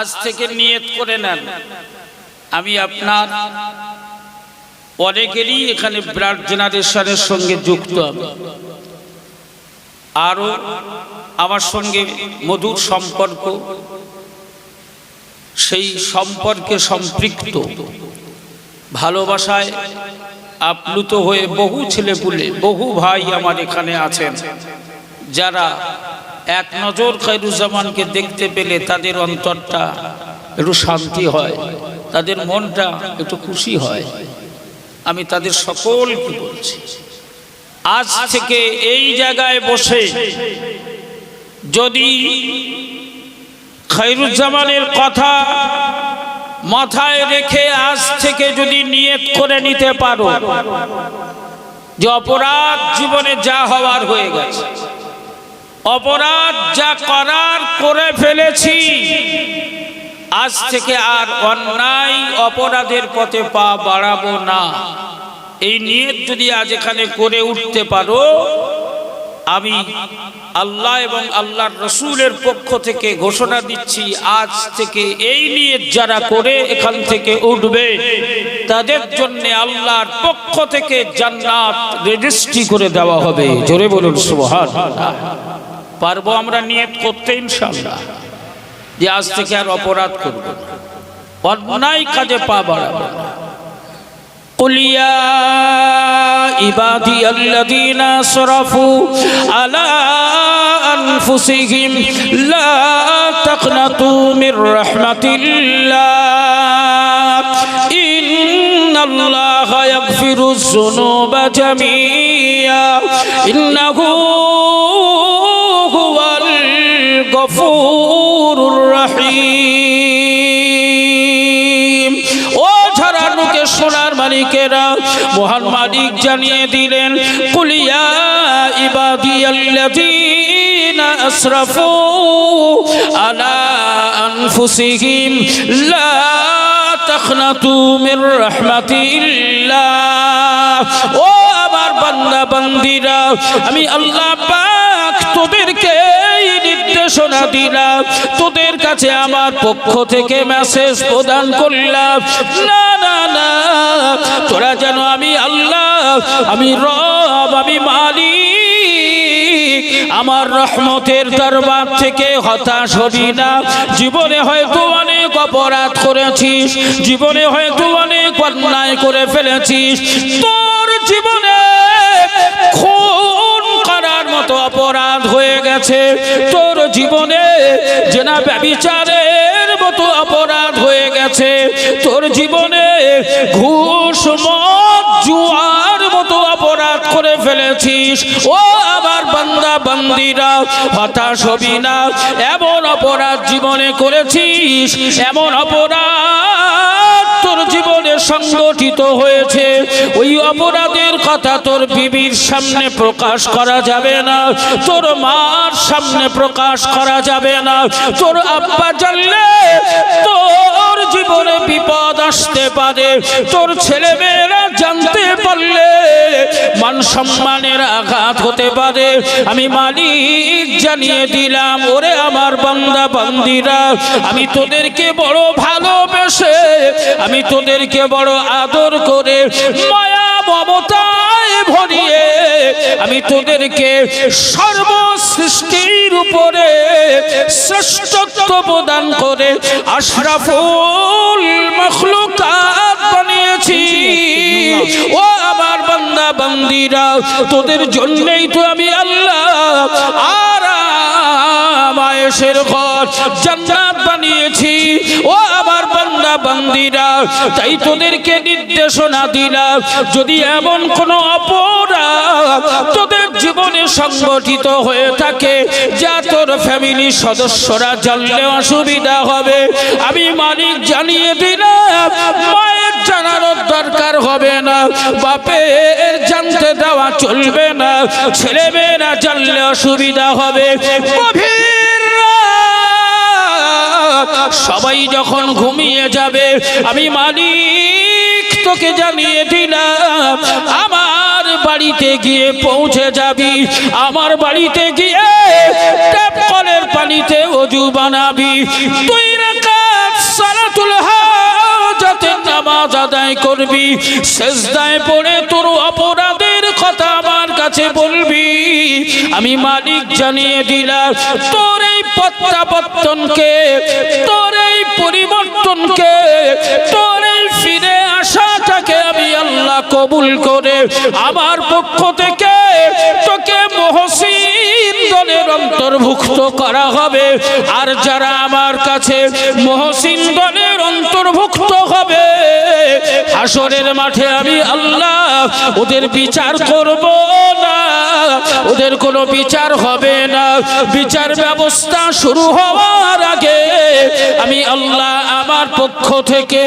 আজ থেকে নিয়ত করে নেন। আমি আপনার অনেকেরই এখানে ব্লাড জেনারেশনের সঙ্গে যুক্ত আমি। আরও আমার সঙ্গে মধুর সম্পর্ক, সেই সম্পর্কে সম্পৃক্ত, ভালোবাসায় আপ্লুত হয়ে বহু ছেলেপুলে, বহু ভাই আমার এখানে আছেন, যারা এক নজর খায়রুজ্জামানকে দেখতে পেলে তাদের অন্তরটা একটু শান্তি হয়, তাদের মনটা একটু খুশি হয়। আমি তাদের সকলকে বলছি, আজ থেকে এই জায়গায় বসে যদি খায়রুজ্জামানের কথা মাথায় রেখে আজ থেকে যদি নিয়ত করে নিতে পারো, যে অপরাধ জীবনে যা হওয়ার হয়ে গেছে অপরাধ যা করার করে ফেলেছি, আজ থেকে আর অন্যায় অপরাধের পথে পা বাড়াবো না। এই নিয়ত যদি আজ এখানে করে উঠতে পারো, আমি আল্লাহ এবং আল্লাহর রসুলের পক্ষ থেকে ঘোষণা দিচ্ছি, আজ থেকে এই নিয়ে যারা করে এখান থেকে উঠবে, তাদের জন্য আল্লাহর পক্ষ থেকে জান্নাত রেজিস্ট্রি করে দেওয়া হবে। জোরে বলুন সুবহান পারবো আমরা নিয়ত করতে ইনশাল্লাহ যে আজ থেকে আর অপরাধ করবো না। অন্যায় কাজে পা বাড়াবো না قل يا عبادي الذين اسرفوا على انفسهم لا تقنطوا من رحمه الله ان الله يغفر الذنوب جميعا انه هو الغفور الرحيم ও ঝরানুকে সোনার মালিকেরা মহান মালিক জানিয়ে দিলেন কুলিয়া ইবাদিয়াল্লাযীনা আসরাফু আলা আনফুসিহিম লা তাখনাতু মির রাহমাতিল্লাহ ও আমার বান্দা বান্দিরা আমি আল্লাহ পাক তোদেরকে এই নির্দেশনা দিলাম। তোদের কাছে আমার পক্ষ থেকে মেসেজ প্রদান করলাম। না না না, তোরা যেন আমি আল্লাহ, আমি রব, আমি মালিক। আমার রহমতের দরবার থেকে হতাশ হবি না। জীবনে হয়তো অনেক অপরাধ করেছিস। জীবনে হয়তো অনেক অন্যায় করে ফেলেছিস। তোর জীবনে খুন করার মতো অপরাধ হয়ে গেছে। জীবনে জেনা ব্যবিচারের মতো অপরাধ হয়ে গেছে। তোর জীবনে ঘুষ, মদ, জুয়ার মতো অপরাধ করে ফেলেছিস। ও আমার বান্দা, বান্দিরা, হতাশ হবি না। এমন অপরাধ জীবনে করেছিস, এমন অপরাধ তোর জীবনে সংগঠিত হয়েছে। ওই অপরাধের কথা তোর বিবির সামনে প্রকাশ করা যাবে না। তোর মার সামনে প্রকাশ করা যাবে না। তোর আব্বা জানলে তোর জীবনে বিপদ আসতে পারে। তোর ছেলে মেয়েরা জানতে পারলে মান সম্মানের আঘাত হতে পারে। আমি মালিক জানিয়ে দিলাম, ওরে আমার বান্দা, বান্দিরা, আমি তোদেরকে বড় ভালোবেসে, আমি তোদেরকে বড় আদর করে মায়া, মমতায় ভরিয়ে, আমি তোদেরকে সর্বসৃষ্টির উপরে শ্রেষ্ঠত্ব প্রদান করে, আশরাফুল মখলুকাত ও আমার বান্দা, বান্দিরা, তোদের জন্যই তো আমি আল্লাহ আর আয়েশের ঘর জান্নাত বানিয়েছি। ও আমার বান্দা, বান্দিরা, তাই তোদেরকে নির্দেশনা দিলাম, যদি এমন কোন অপরাধ তোদের জীবনে সংগঠিত হয়ে থাকে, যা তোর ফ্যামিলি সদস্যরা জানলে অসুবিধা হবে। আমি মালিক জানিয়ে দিলাম জানানোর দরকার হবে না। বাপের জানতে দেওয়া চলবে না। ছেলে মেয়েরা জানলে অসুবিধা হবে। সবাই যখন ঘুমিয়ে যাবে, আমি মালিক তোকে জানিয়ে দিলাম, আমার বাড়িতে গিয়ে পৌঁছে যাবি। আমার বাড়িতে গিয়ে ট্যাপ কলের পানিতে অজু বানাবি। তুই রাখা দাওয়াতুল হাজাতের নামাজ আদায় করবি, সেজদায় পড়ে তোর অপরাধের কথা আমার কাছে বলবি। আমি মালিক জানিয়ে দিলাম, তোর এই প্রত্যাবর্তনকে, তোর এই পরিবর্তনকে, তোর এই ফিরে আসাটাকে আমি আল্লাহ কবুল করে, আমার পক্ষ থেকে তোকে মহসিন দলের অন্তর্ভুক্ত করা হবে। আর যারা আমার কাছে মহসিন দলের অন্তর্ভুক্ত হবে হাসরের মাঠে আমি আল্লাহ ওদের বিচার করব না। ওদের কোনো বিচার হবে না। বিচার ব্যবস্থা শুরু হওয়ার আগে আমি আল্লাহ আমার পক্ষ থেকে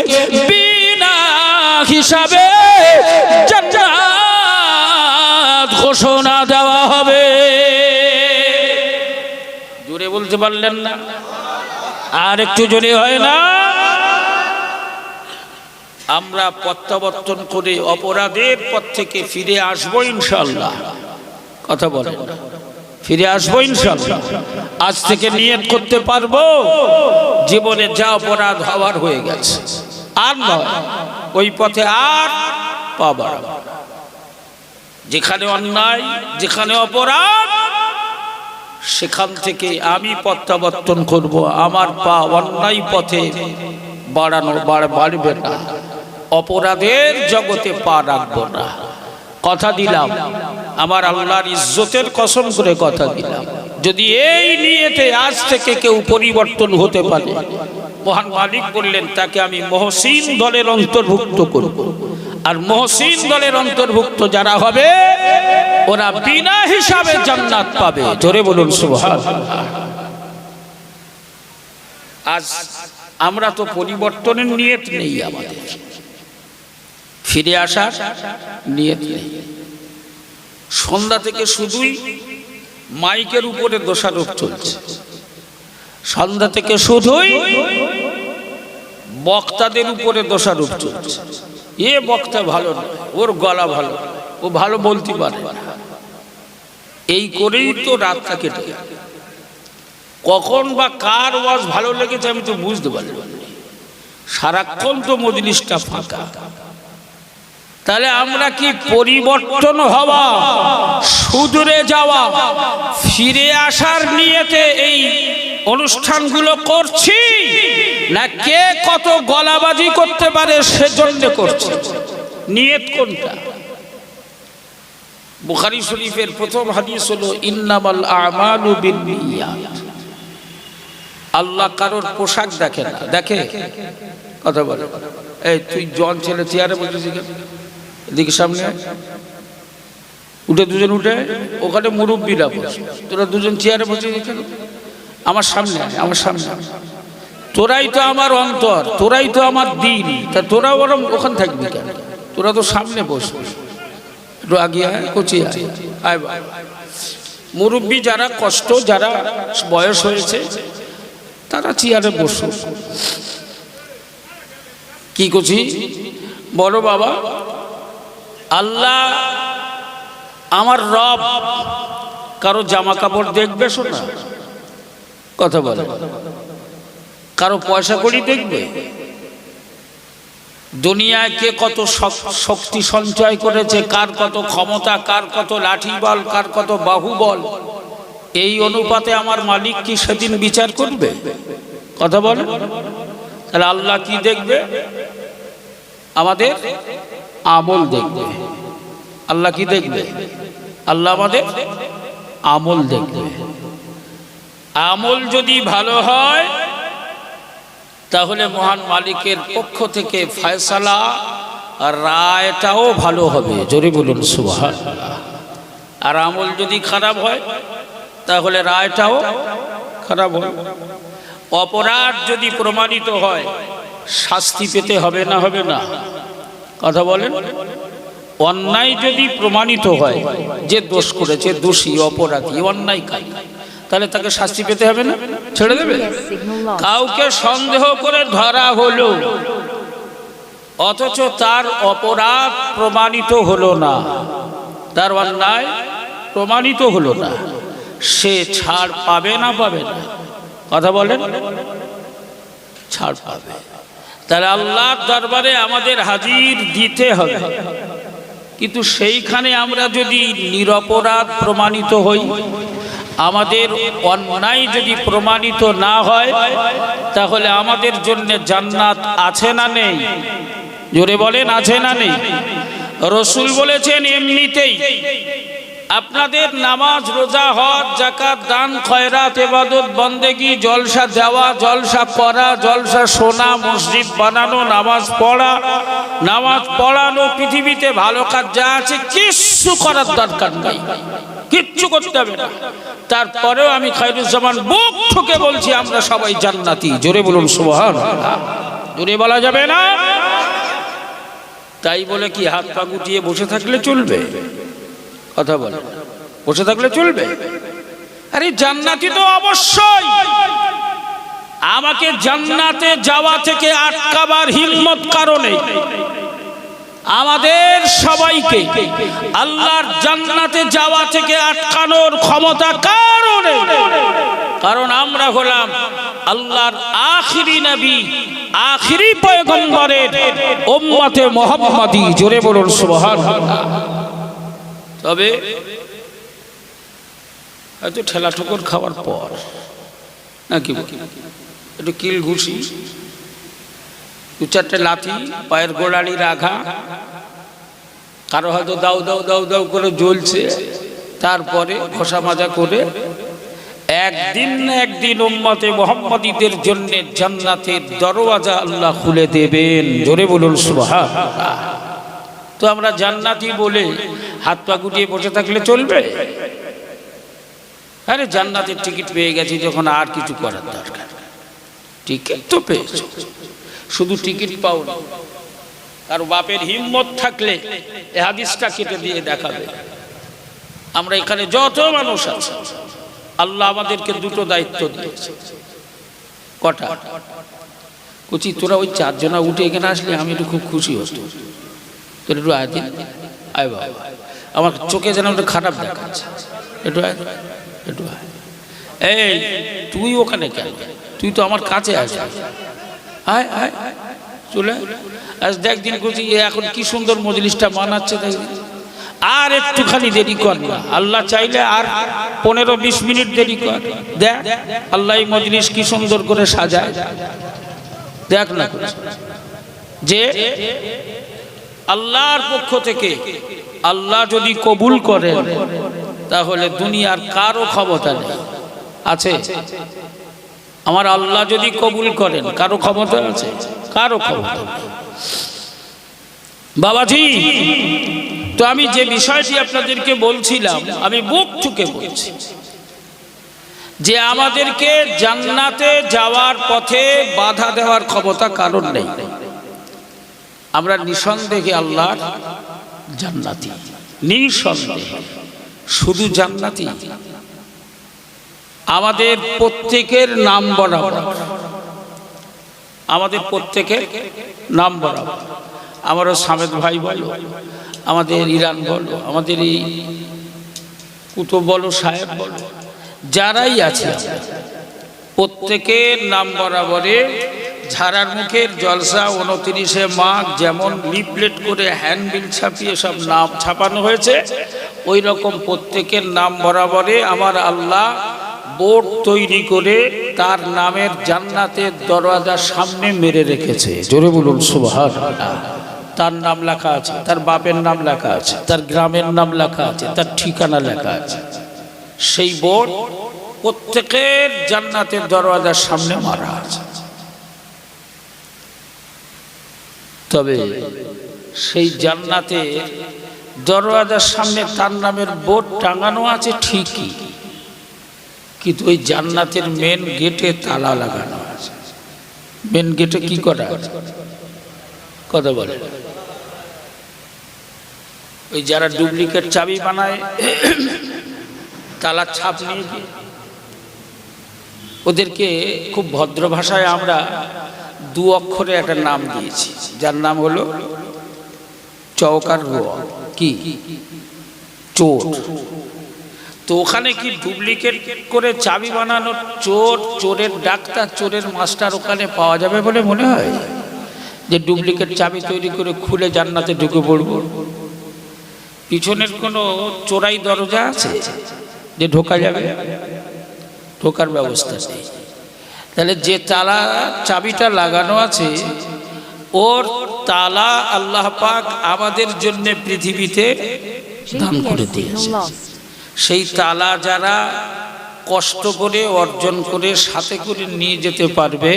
বিনা হিসাবে বলতে পারলেন না। আর একটু জোরে হয় না। আমরা প্রত্যাবর্তন করে অপরাধের পথ থেকে ফিরে আসব ইনশাল্লাহ কথা বলেন। ফিরে আসব ইনশাল্লাহ আজ থেকে নিয়ত করতে পারব। জীবনে যা অপরাধ হওয়ার হয়ে গেছে। আর নয়, ওই পথে আর পাবার যেখানে অন্যায়, যেখানে অপরাধ সেখান থেকে আমি প্রত্যাবর্তন করব। আমার পা অন্যায় পথে বাড়ানো বাড়- বাড়বে না। অপরাধের জগতে পা রাখব না। কথা দিলাম। আমার আল্লাহর ইজ্জতের কসম করে কথা দিলাম। যদি এই নিয়েতে আজ থেকে কেউ পরিবর্তন হতে পারে, মহান মালিক বললেন, তাকে আমি মহসিন দলের অন্তর্ভুক্ত করব। আর মহসিন দলের অন্তর্ভুক্ত যারা হবে, ওরা বিনা হিসাবে জান্নাত পাবে। জোরে বলুন সুবহান আজ আমরা তো পরিবর্তনের নিয়ত নেই আমাদের। ফিরে আসার নিয়ত নেই। সন্ধ্যা থেকে শুধুই মাইকের উপরে দোষারোপ চলছে। সন্ধ্যা থেকে শুধুই বক্তাদের উপরে দোষারোপ চলছে। এ বক্তা ভালো ওর গলা ভালো, ও ভালো বলতে পারে। না এই করেই তো রাতটা কেটে কখন বা কার ওয়াজ ভালো লেগেছে আমি তো বুঝতে পারি সারাক্ষণ তো মজলিসটা ফাঁকা। তাহলে আমরা কি পরিবর্তন হওয়া সুদূরে যাওয়া, ফিরে আসার নিয়েতে এই অনুষ্ঠানগুলো করছি। না কে কত গলাবাজি করতে পারে সেজন্য করছে। নিয়ত কোনটা? বুখারী শরীফের প্রথম হাদিস হলো, ইন্নামাল আমালু বিন্নিয়াত। আল্লাহ কারোর পোশাক দেখে না। দেখে? কথা বলে। এই তুই জন ছেলে চেয়ারে বসেছিস? এদিকে সামনে উঠে দুজন উঠে, ওখানে মুরব্বীরা বসে। তোরা দুজন চেয়ারে বসে কেন? আমার সামনে আমার সামনে। তোরাই তো আমার অন্তর, তোরাই তো আমার দিন। তা তোরা ওরম ওখানে থাকবি কেন? তোরা তো সামনে বসবি মুরব্বী যারা কষ্ট, যারা বয়স হয়েছে, তারা চেয়ারে বসুক কি করছি বড় বাবা। আল্লাহ আমার রব। কারও জামা কাপড় দেখবে শোনা? কথা বলে। কারও পয়সা করি দেখবে? দুনিয়ায় কে কত শক্তি সঞ্চয় করেছে, কার কত ক্ষমতা, কার কত লাঠি বল কার কত বাহুবল, এই অনুপাতে আমার মালিক কি সেদিন বিচার করবে? কথা বলে। তাহলে আল্লাহ কি দেখবে? আমাদের আমল দেখবে। আল্লাহ কি দেখবে? আল্লাহ আমাদের আমল দেখবে। আমল যদি ভালো হয়, তাহলে মহান মালিকের পক্ষ থেকে ফয়সালা রায়টাও ভালো হবে। জোরে বলুন সুবহান আর আমল যদি খারাপ হয়, তাহলে রায়টাও খারাপ হয় অপরাধ যদি প্রমাণিত হয়, শাস্তি পেতে হবে না হবে না? কথা বলেন। অন্যায় যদি প্রমাণিত হয়, যে দোষ করেছে দোষী, অপরাধী, অন্যায় কাজ তাহলে তাকে শাস্তি পেতে হবে না? ছেড়ে দেবে? কাউকে সন্দেহ করে ধরা হলো অথচ তার অপরাধ প্রমাণিত হলো না। তার অন্যায় প্রমাণিত হলো না। সে ছাড় পাবে না পাবে না? কথা বলেন। ছাড় পাবে। তাহলে আল্লাহর দরবারে আমাদের হাজির দিতে হবে। কিন্তু সেইখানে আমরা যদি নিরপরাধ প্রমাণিত হই আমাদের অন্যায় যদি প্রমাণিত না হয়, তাহলে আমাদের জন্য জান্নাত আছে না নেই? জোরে বলেন, আছে না নেই? রসুল বলেছেন, এমনিতেই আপনাদের নামাজ, রোজা, হজ জাকাত দান, খয়রাত এবাদত বন্দেগি, জলসা দেওয়া, জলসা করা জলসা শোনা, মসজিদ বানানো, নামাজ পড়া, নামাজ পড়ানো পৃথিবীতে ভালো কাজ যা আছে কিচ্ছু করার দরকার নাই। কিচ্ছু করতে হবে না। তারপরেও আমি খাইরুজ্জামান বুক ঠুকে বলছি, আমরা সবাই জান্নাতি। জোরে বলুন সুবহান জোরে বলা যাবে না। তাই বলে কি, হাত পা গুটিয়ে বসে থাকলে চলবে? কথা বলে। বসে থাকলে চলবে? আরে জান্নাতি তো অবশ্যই। আমাকে জান্নাতে যাওয়া থেকে আটকাবার হিম্মত কারণে আমাদের সবাইকে আল্লাহর জান্নাতে যাওয়া থেকে আটকানোর ক্ষমতা কারণে। কারণ আমরা হলাম আল্লাহর আখিরি নবী, আখিরি পয়গম্বরের উম্মতে মোহাম্মদী। জোরে বলুন, সুবহানাল্লাহ। তবে হয়তো ঠেলা ঠোকর খাওয়ার পর, নাকি একটু কিল ঘুষি দু চারটে লাথি পায়ের গোড়ালি রাখা। কারও হয়তো দাউ দাউ দাউ দাউ করে জ্বলছে। তারপরে ঘষা মাজা করে একদিন না একদিন উম্মতে মোহাম্মদীদের জন্য জান্নাতের দরওয়াজা আল্লাহ খুলে দেবেন। জোরে বলুন সুবহান তো আমরা জান্নাতি বলে হাত পা গুটিয়ে বসে থাকলে চলবে? আরে জান্নাতের টিকিট পেয়ে গেছি, যখন আর কিছু করার দরকার টিকিট তো পেয়েছ। শুধু টিকিট পাও আর বাপের হিম্মত থাকলে এ হাদিসটা কেটে দিয়ে দেখাবে। আমরা এখানে যত মানুষ আছে, আল্লাহ আমাদেরকে দুটো দায়িত্ব দিয়েছে। কটা? কুচি, তোরা ওই চারজনা উঠে এখানে আসলে আমি একটু খুব খুশি হতো। তোর একটু আয় আয় বাবা। আমার চোখে যেন একটু খারাপ দেখাচ্ছে। একটু আয় একটু আয়। এই, তুই ওখানে কেন? তুই তো আমার কাছে আসবি। আয় আয় চলে আজ দেখ দিন করছি এখন কি সুন্দর মজলিসটা মানাচ্ছে দেখ আর একটুখানি দেরি কর আল্লাহ চাইলে আর পনেরো বিশ মিনিট দেরি কর। দেখ, আল্লাহ এই মজলিস কি সুন্দর করে সাজায়। দেখ না। যে আল্লাহর পক্ষ থেকে আল্লাহ যদি কবুল করেন তাহলে দুনিয়ার কারও ক্ষমতা নেই। আছে? আমার আল্লাহ যদি কবুল করেন, কারও ক্ষমতা আছে? কারও ক্ষমতা বাবাজি, তো আমি যে বিষয়টি আপনাদেরকে বলছিলাম, আমি বুক ঠুকে বলছি। যে আমাদেরকে জান্নাতে যাওয়ার পথে বাধা দেওয়ার ক্ষমতা কারণ নেই। আমরা নিঃসন্দেহে আল্লাহর জান্নাতি। নিঃসন্দেহে। শুধু জান্নাতি। আমাদের প্রত্যেকের নাম বরাবর। আমাদের প্রত্যেকের নাম বরাবর। আমারও সামেদ ভাই বলো, আমাদের ইরান বলো, আমাদের এই কুতুব বলো, সাহেব বলো, যারাই আছে, প্রত্যেকের নাম বরাবরে ঝাড়ার মুখের জলসা, উনত্রিশে মাঘ যেমন লিপলেট করে হ্যান্ডবিল ছাপিয়ে সব নাম ছাপানো হয়েছে, ওই রকম প্রত্যেকের নাম বরাবরে আমার আল্লাহ বোর্ড তৈরি করে তার নামের জান্নাতের দরওয়াজার সামনে মেরে রেখেছে। জোরে বলুন সুবহান তার নাম লেখা আছে, তার বাপের নাম লেখা আছে, তার গ্রামের নাম লেখা আছে, তার ঠিকানা লেখা আছে। সেই বোর্ড প্রত্যেকের জান্নাতের দরওয়াজার সামনে মারা আছে। তবে সেই জান্নাতে দরওয়াজার সামনে তার নামের বোর্ড টাঙানো আছে ঠিকই। কিন্তু ওই জান্নাতের মেন গেটে তালা লাগানো আছে। মেন গেটে কি করা কথা বলে। ওই যারা ডুপ্লিকেট চাবি বানায় তালার ছাপ নিয়ে ওদেরকে খুব ভদ্র ভাষায় আমরা দু অক্ষরে একটা নাম দিয়েছি। যার নাম হলো চৌকার রোয়া কি? চোর। তো ওখানে কি ডুপ্লিকেট করে চাবি বানানো চোর, চোরের ডাক্তার, চোরের মাস্টার ওখানে পাওয়া যাবে বলে মনে হয়? যে ডুপ্লিকেট চাবি তৈরি করে খুলে জান্নাতে ঢুকে পড়ব। পিছনের কোনো চোরাই দরজা আছে যে ঢোকা যাবে? ঢোকার ব্যবস্থা নেই। তাহলে যে তালা, চাবিটা লাগানো আছে, ওর তালা আল্লাহ পাক আমাদের জন্য পৃথিবীতে দান করে দিয়েছে। সেই তালা যারা কষ্ট করে অর্জন করে সাথে করে নিয়ে যেতে পারবে,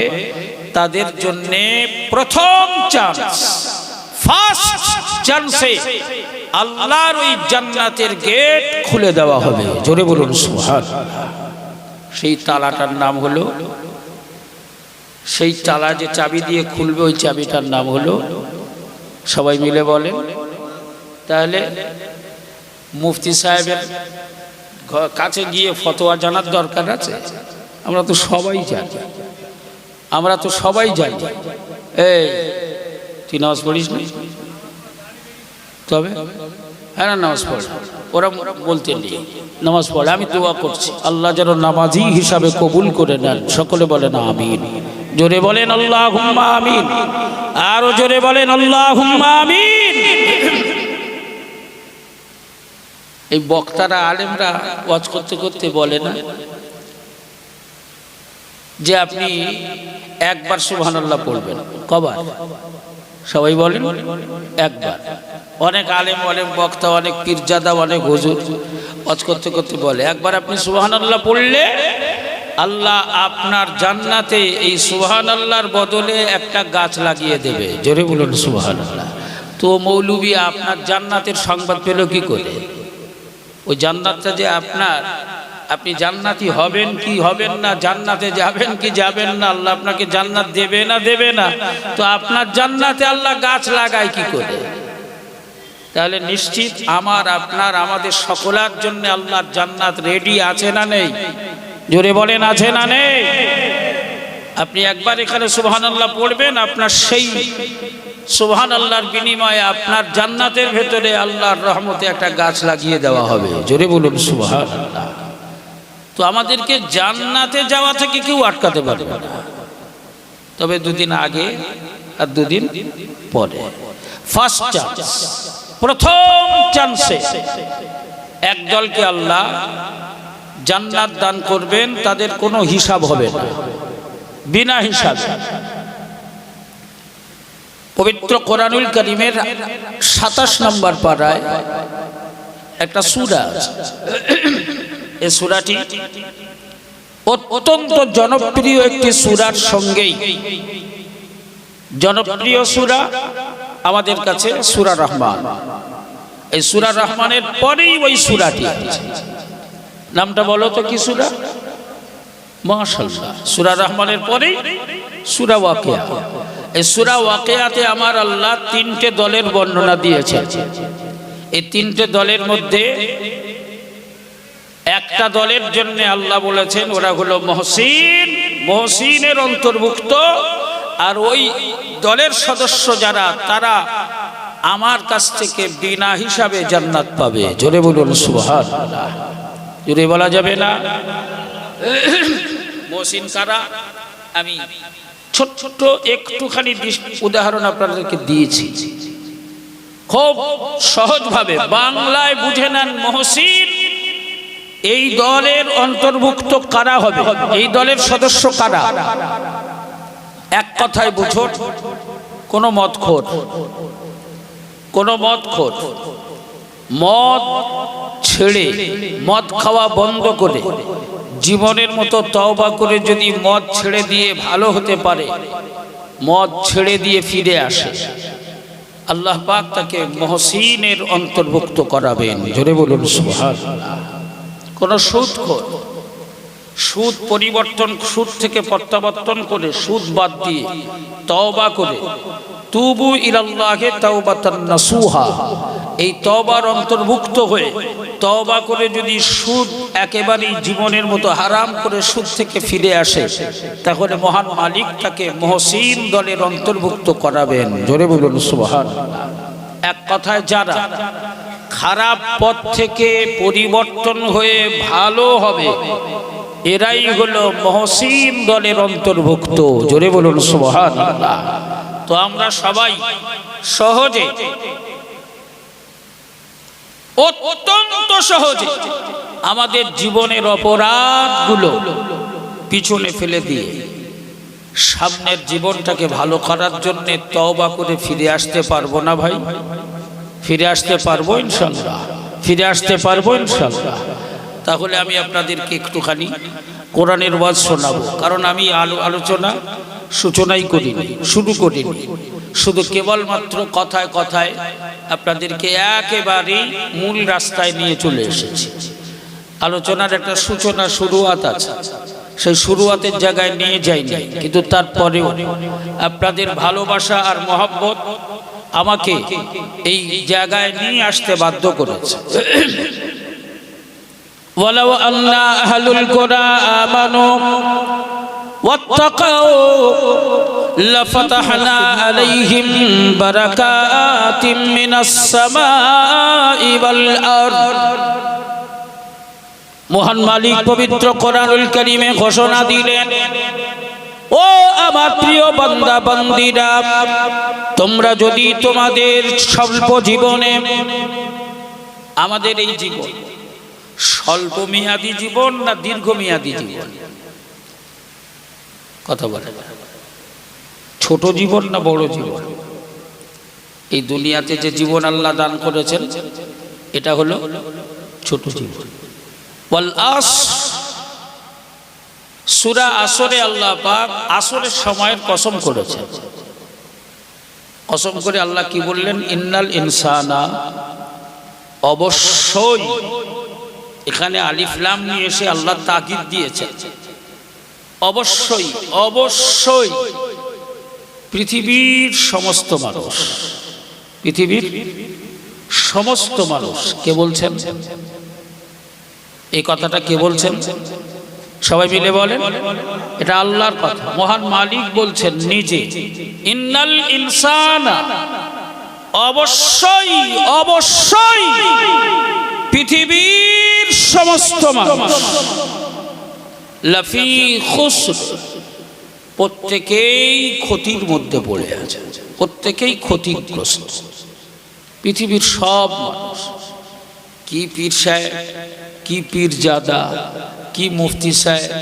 তাদের জন্য প্রথম চান্স ফার্স্ট চান্সে আল্লাহর ওই জান্নাতের গেট খুলে দেওয়া হবে। জোরে বলুন সুহান সেই তালাটার নাম হলো, সেই তালা যে চাবি দিয়ে খুলবে, ওই চাবিটার নাম হলো, সবাই মিলে বলেন। তাহলে মুফতি সাহেবের কাছে গিয়ে ফতোয়া জানার দরকার আছে? আমরা তো সবাই জানি। আমরা তো সবাই জানি। এই, তুই নামাজ পড়িস না? তবে? হ্যাঁ না, নামাজ পড়। ওরা বলতে নেই। নামাজ পড়ে। আমি দোয়া করছি। আল্লাহ যেন নামাজি হিসাবে কবুল করে নেন। সকলে বলেন আমিন। জোরে বলেন আল্লাহ আমিন। আরও জোরে বলেন আল্লাহ আমিন। এই বক্তারা, আলেমরা ওয়াজ করতে করতে বলে না যে আপনি একবার সুবহানাল্লাহ পড়বেন। কবার? সবাই বলেন, একবার। অনেক আলেম, অনেক বক্তা, অনেক পীরজাদা, অনেক হুজুর ওয়াজ করতে করতে বলে, একবার আপনি সুবহানাল্লাহ পড়লে আল্লাহ আপনার জান্নাতে এই সুবহানাল্লাহর বদলে একটা গাছ লাগিয়ে দেবে। জোরে বলুন সুবহানাল্লাহ। তো মৌলবী আপনার জান্নাতের সংবাদ পেল কি করে? ওই জান্নাতটা যে আপনার, আপনি জান্নাতি হবেন কি হবেন না, জান্নাতে যাবেন কি যাবেন না, আল্লাহ আপনাকে জান্নাত দেবে না দেবে না। তো আপনার জান্নাতে আল্লাহ গাছ লাগায় কি করে? তাহলে নিশ্চিত আমার, আপনার, আমাদের সকলার জন্য আল্লাহর জান্নাত রেডি আছে না নেই? জোরে বলেন, আছে না নেই? আপনি একবার এখানে সুবহান আল্লাহ পড়বেন, আপনার সেই সুবহান আল্লাহর বিনিময়ে আপনার জান্নাতের ভেতরে আল্লাহর রহমতে একটা গাছ লাগিয়ে দেওয়া হবে। জোরে বলুন সুবহান আল্লাহ তো আমাদেরকে জান্নাতে যাওয়া থেকে কেউ আটকাতে পারবে না। তবে দুদিন আগে আর দুদিন পরে। ফার্স্ট চান্স প্রথম চান্সে একদলকে আল্লাহ জান্নাত দান করবেন, তাদের কোনো হিসাব হবে না। বিনা হিসাবে। পবিত্র কোরআনুল করিমের সাতাশ নম্বর পাড়ায় একটা সুরা। এ সুরাটি অত্যন্ত জনপ্রিয় একটি সুরার সঙ্গেই। জনপ্রিয় সুরা আমাদের কাছে সুরা রহমান। এই সুরা রহমানের পরেই ওই সুরাটি নামটা বলো তো কি সুরা? মাশাল্লাহ সুরা রহমানের পরেই সুরা ওয়াকিয়া। এই সুরা ওয়াকিয়াতে আমার আল্লাহ তিনটে দলের বর্ণনা দিয়েছে। এই তিনটে দলের মধ্যে একটা দলের জন্য আল্লাহ বলেছেন, ওরা হলো মহসিন। মহসিনের অন্তর্ভুক্ত। আর ওই দলের সদস্য যারা, তারা আমার কাছ থেকে বিনা হিসাবে জান্নাত পাবে। জোরে বলুন সুহার জোরে বলা যাবে না? মহসিন কারা? আমি। ছোট ছোট একটুখানি উদাহরণ আপনাদেরকে দিয়েছি। খুব সহজভাবে বাংলায় বুঝে নেন মহসিন, এই দলের অন্তর্ভুক্ত কারা হবে? এই দলের সদস্য কারা? এক কথায় বুঝো কোন কোন মদ খোর মদ ছেড়ে, মদ খাওয়া বন্ধ করে জীবনের মতো তওবা করে যদি মদ ছেড়ে দিয়ে ভালো হতে পারে, মদ ছেড়ে দিয়ে ফিরে আসে। আল্লাহ পাক তাকে মহসিনের অন্তর্ভুক্ত করাবেন। জোরে বলুন, সুবহানাল্লাহ। কোন সুদখোর সুদ পরিবর্তন, সুদ থেকে প্রত্যাবর্তন করে সুদ বাদ দিয়ে তওবা করে। তুবু ইলাল্লাহে তাওবাতান নাসুহা। এই তওবার অন্তর্ভুক্ত হয়ে তওবা করে যদি সুদ একেবারেই জীবনের মতো হারাম করে সুদ থেকে ফিরে আসে, তাহলে মহান মালিক তাকে মহসিন দলের অন্তর্ভুক্ত করাবেন। জোরে বলুন, সুবহানাল্লাহ। এক কথায় যারা খারাপ পথ থেকে পরিবর্তন হয়ে ভালো হবে এরাই হলো মহসিন দলের অন্তর্ভুক্ত। জোরে বলুন, সুবহানাল্লাহ। তো আমরা সবাই সহজে, অত্যন্ত সহজে আমাদের জীবনের অপরাধগুলো পিছনে ফেলে দিয়ে সামনের জীবনটাকে ভালো করার জন্য তওবা করে ফিরে আসতে পারব না ভাই? ফিরে আসতে পারব ইনশাল্লাহ ফিরে আসতে পারব ইনশাল্লাহ তাহলে আমি আপনাদেরকে একটুখানি কোরআনের ওয়াজ শোনাবো। কারণ আমি আলো, আলোচনা সূচনাই করিনি, শুরু করিনি। শুধু কেবলমাত্র কথায় কথায় আপনাদেরকে একেবারেই মূল রাস্তায় নিয়ে চলে এসেছি। আলোচনার একটা সূচনা, শুরুয়াত আছে। সেই শুরুয়াতের জায়গায় নিয়ে যাইনি, কিন্তু তারপরেও আপনাদের ভালোবাসা আর মহব্বত আমাকে এই জায়গায় নিয়ে আসতে বাধ্য করেছে। ولو أن أهل القرى آمنوا واتقوا لفتحنا عليهم بركات من السماء والأرض মহান মালিক পবিত্র কোরআনুল করিমে ঘোষণা দিলেন ও আমার প্রিয় বান্দা বান্দিরা তোমরা যদি তোমাদের স্বল্প জীবনে আমাদের এই জীবন স্বল্প মেয়াদি জীবন না দীর্ঘমেয়াদী জীবন? কথা বলে। ছোট জীবন না বড় জীবন? এই দুনিয়াতে যে জীবন আল্লাহ দান করেছেন, এটা হলো ছোট জীবন। সুরা আসরে আল্লাহ পাক আসরের সময়ের কসম করেছেন। কসম করে আল্লাহ কি বললেন? ইন্নাল ইনসানা অবশ্যই এখানে আলিফলাম নিয়ে এসে আল্লাহ তাকিদ দিয়েছেন অবশ্যই অবশ্যই পৃথিবীর সমস্ত মানুষ, পৃথিবীর সমস্ত মানুষ, কে বলছেন? এই কথাটা কে বলছেন? সবাই মিলে বলেন, এটা আল্লাহর কথা। মহান মালিক বলছেন নিজে, ইন্নাল ইনসানা, অবশ্যই অবশ্যই পৃথিবীর সমস্ত মানুষ। লাফি খুসর। প্রত্যেকেই ক্ষতির মধ্যে পড়ে আছে। প্রত্যেকেই ক্ষতিগ্রস্ত। পৃথিবীর সব মানুষ। কি পীর সাহেব, কি পীর জাদা, কি মুফতি সাহেব,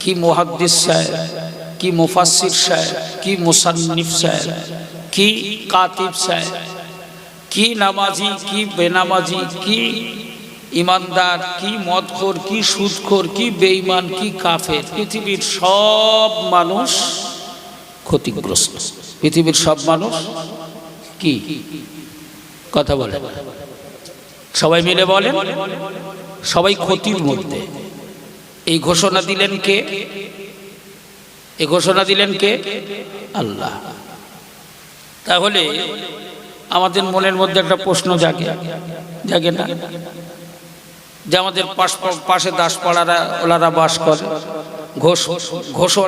কি মুহাদ্দিস সাহেব, কি মুফাসির সাহেব, কি মুসান্নিফ সাহেব, কি কাতিব সাহেব, কি নামাজি, কি বেনামাজি, কি ইমানদার, কি মদখোর, কি সুদখোর, কি বেঈমান, কি কাফের, পৃথিবীর সব মানুষ ক্ষতিগ্রস্ত। পৃথিবীর সব মানুষ কি? কথা বলে সবাই মিলে বলেন, সবাই ক্ষতির মধ্যে। এই ঘোষণা দিলেন কে? এই ঘোষণা দিলেন কে? আল্লাহ। তাহলে আমাদের মনের মধ্যে একটা প্রশ্ন জাগে জাগে না? যে আমাদের পাশ পাশে দাসপাড়ারা ওলারা বাস করে। ঘোষ ঘোষ